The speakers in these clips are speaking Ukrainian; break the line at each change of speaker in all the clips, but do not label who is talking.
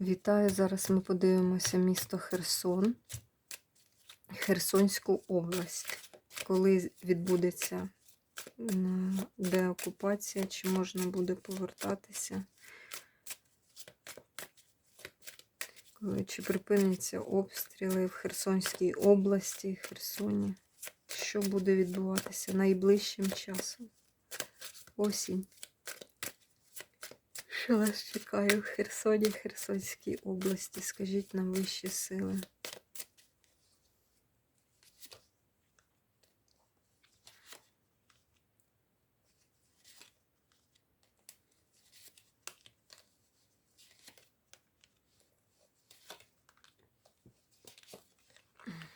Вітаю! Зараз ми подивимося місто Херсон, Херсонську область. Коли відбудеться деокупація, чи можна буде повертатися? Коли чи припиняться обстріли в Херсонській області, Херсоні? Що буде відбуватися найближчим часом? Осінь. Що вас чекає в Херсоні, Херсонській області? Скажіть нам вищі сили.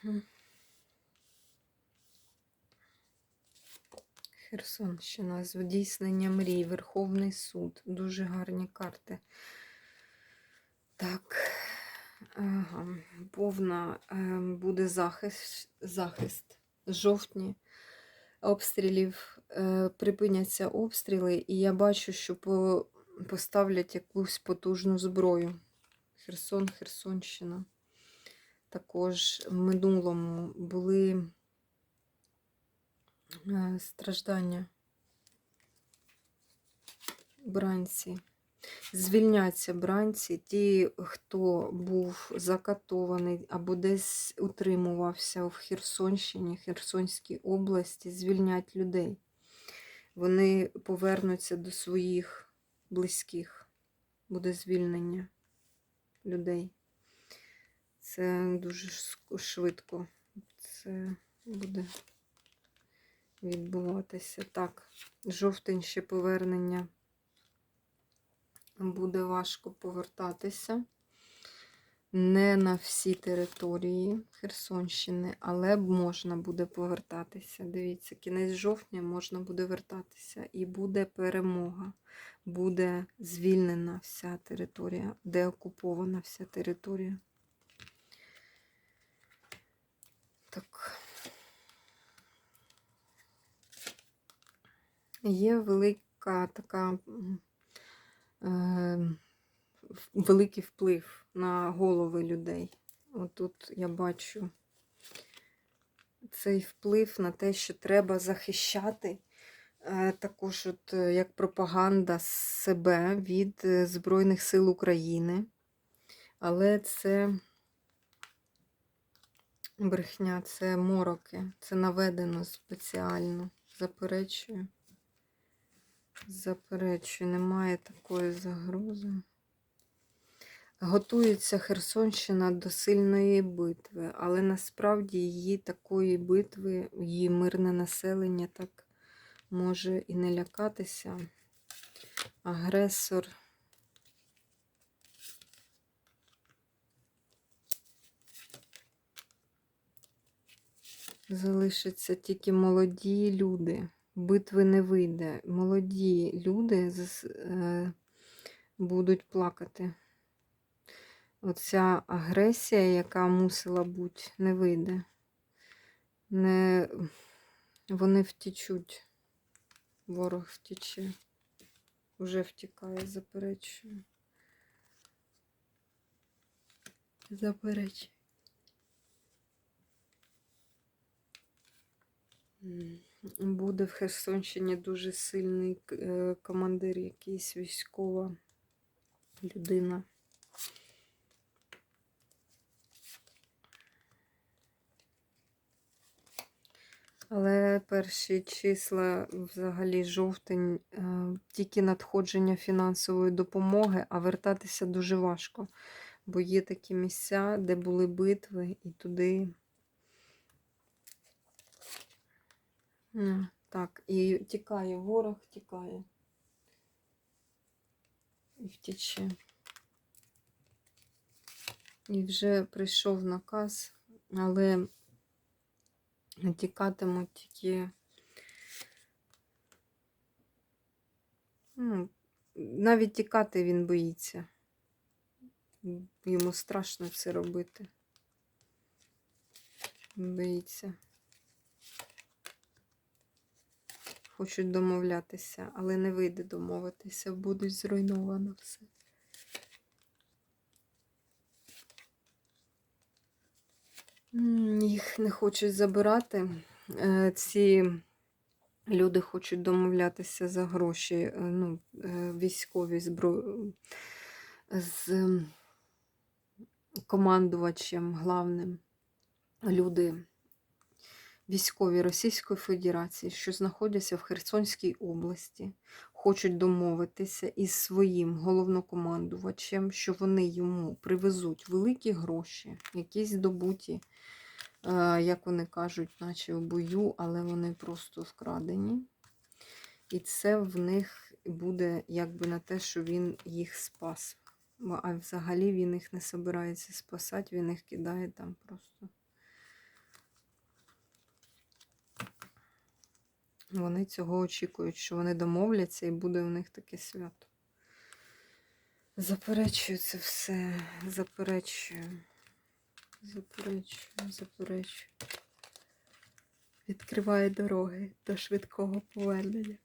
Мгм. Херсонщина, здійснення мрій, Верховний суд. Дуже гарні карти. Так, ага. повна е, буде захист, захист. Жовтні обстрілів, е, припиняться обстріли, і я бачу, що по, поставлять якусь потужну зброю. Херсон, Херсонщина. Також в минулому були страждання бранці. Звільняться бранці, ті, хто був закатований або десь утримувався в Херсонщині, Херсонській області, звільнять людей. Вони повернуться до своїх близьких. Буде звільнення людей. Це дуже швидко. Це буде відбуватися. Так, жовтень ще повернення буде важко повертатися. Не на всі території Херсонщини, але можна буде повертатися. Дивіться, кінець жовтня можна буде вертатися. І буде перемога. Буде звільнена вся територія, де окупована вся територія. Є велика така е, великий вплив на голови людей. Отут я бачу цей вплив на те, що треба захищати е, також, от, е, як пропаганда себе від е, Збройних сил України. Але це брехня, це мороки, це наведено спеціально. Заперечую. Заперечую, немає такої загрози. Готується Херсонщина до сильної битви, але насправді її такої битви, її мирне населення так може і не лякатися. Агресор. Залишаться тільки молоді люди. Битви не вийде. Молоді люди е, будуть плакати. Оця агресія, яка мусила бути, не вийде. Не... Вони втічуть. Ворог втіче. Уже втікає, заперечую. Заперечую. Буде в Херсонщині дуже сильний е, командир, якийсь військова людина. Але перші числа, взагалі, жовтень, е, тільки надходження фінансової допомоги, а вертатися дуже важко. Бо є такі місця, де були битви, і туди. Так, і тікає ворог, тікає. І втіче. І вже прийшов наказ, але тікатимуть тільки. Ну, навіть тікати він боїться. Йому страшно це робити. Боїться. хочуть домовлятися, але не вийде домовитися, буде зруйновано все. Їх не хочуть забирати. Е, ці люди хочуть домовлятися за гроші, е, ну, е, військові зброю з командувачем, главним люди військові Російської Федерації, що знаходяться в Херсонській області, хочуть домовитися із своїм головнокомандувачем, що вони йому привезуть великі гроші, якісь здобуті, е, як вони кажуть, наче в бою, але вони просто вкрадені. І це в них буде якби на те, що він їх спас. А взагалі він їх не собирається спасати, він їх кидає там просто. Вони цього очікують, що вони домовляться і буде у них таке свято. Заперечую це все. Заперечую. Заперечую, заперечую. Відкриває дороги до швидкого повернення.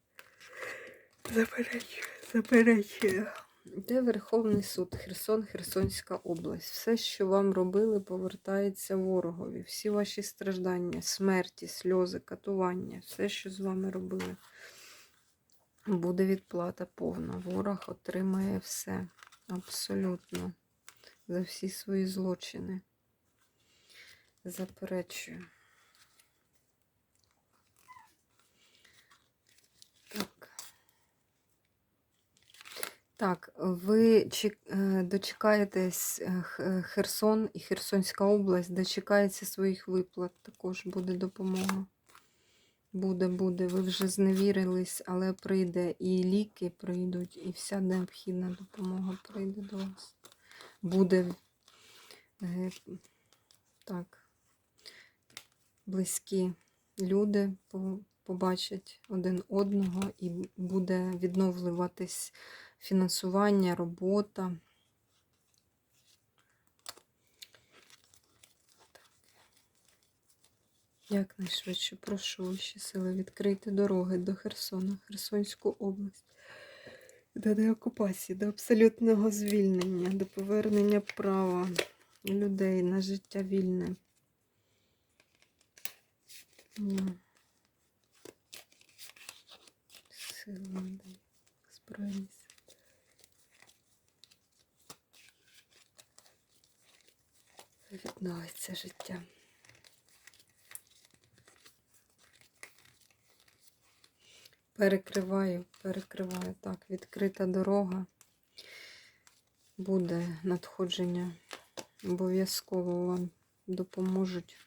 Заперечую, заперечую. Де Верховний суд? Херсон, Херсонська область. Все, що вам робили, повертається ворогові. Всі ваші страждання, смерті, сльози, катування, все, що з вами робили. Буде відплата повна. Ворог отримає все. Абсолютно. За всі свої злочини. Заперечую. Так. Так, ви е, дочекаєтесь е, е, Херсон і Херсонська область, дочекається своїх виплат. Також буде допомога. Буде, буде. Ви вже зневірились, але прийде. І ліки прийдуть, і вся необхідна допомога прийде до вас. Буде так, близькі люди побачать один одного і буде відновлюватись фінансування, робота. Якнайшвидше прошу вищі сили відкрити дороги до Херсона, Херсонську область, до деокупації, до абсолютного звільнення, до повернення права людей на життя вільне. Ні. Сили надай, збройні Відновиться життя. Перекриваю, перекриваю. Так, відкрита дорога. Буде надходження. Обов'язково вам допоможуть.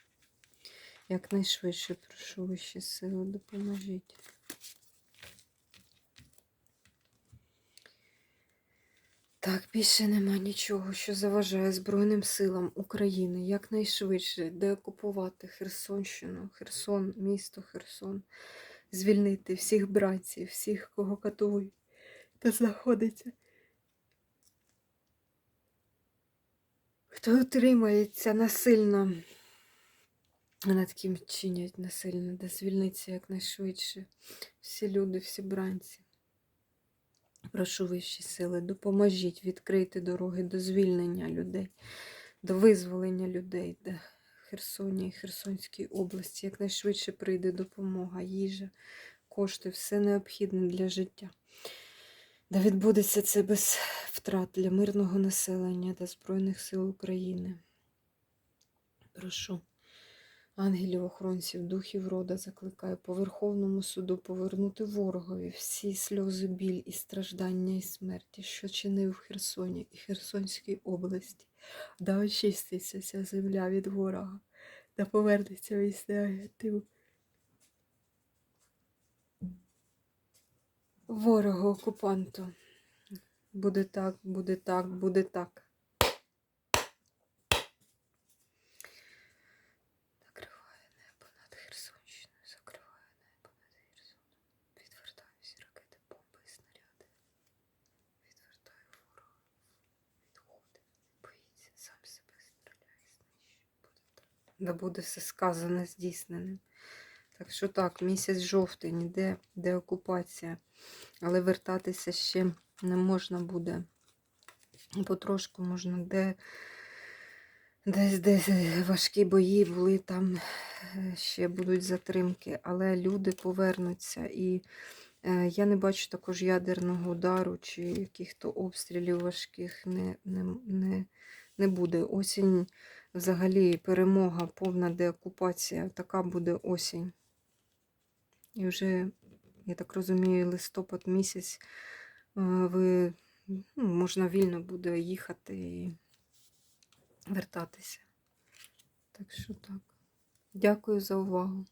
Якнайшвидше прошу вищі сили, допоможіть. Так, більше нема нічого, що заважає Збройним силам України якнайшвидше деокупувати Херсонщину, Херсон, місто Херсон, звільнити всіх братців, всіх, кого катують та знаходиться. Хто утримається насильно, над ким чинять насильно, де звільниться якнайшвидше всі люди, всі бранці. Прошу вищі сили, допоможіть відкрити дороги до звільнення людей, до визволення людей, де Херсоні і Херсонській області якнайшвидше прийде допомога, їжа, кошти, все необхідне для життя. Да відбудеться це без втрат для мирного населення та Збройних сил України. Прошу ангелів, охоронців, духів рода закликаю по Верховному суду повернути ворогові всі сльози, біль і страждання і смерті, що чинив в Херсоні і Херсонській області, да очиститься ця земля від ворога, да повернеться весь негатив. Ворогу окупанту. Буде так, буде так, буде так. Да буде все сказане, здійсненим. Так що так, місяць жовтень, іде деокупація. Але вертатися ще не можна буде. Потрошку можна де Десь десь важкі бої були, там е, ще будуть затримки, але люди повернуться. І е, я не бачу також ядерного удару чи яких-то обстрілів важких не, не, не, не буде. Осінь, взагалі, перемога, повна деокупація, така буде осінь. І вже, я так розумію, листопад місяць е, ви ну, можна вільно буде їхати і вертатися. Так що так. Дякую за увагу.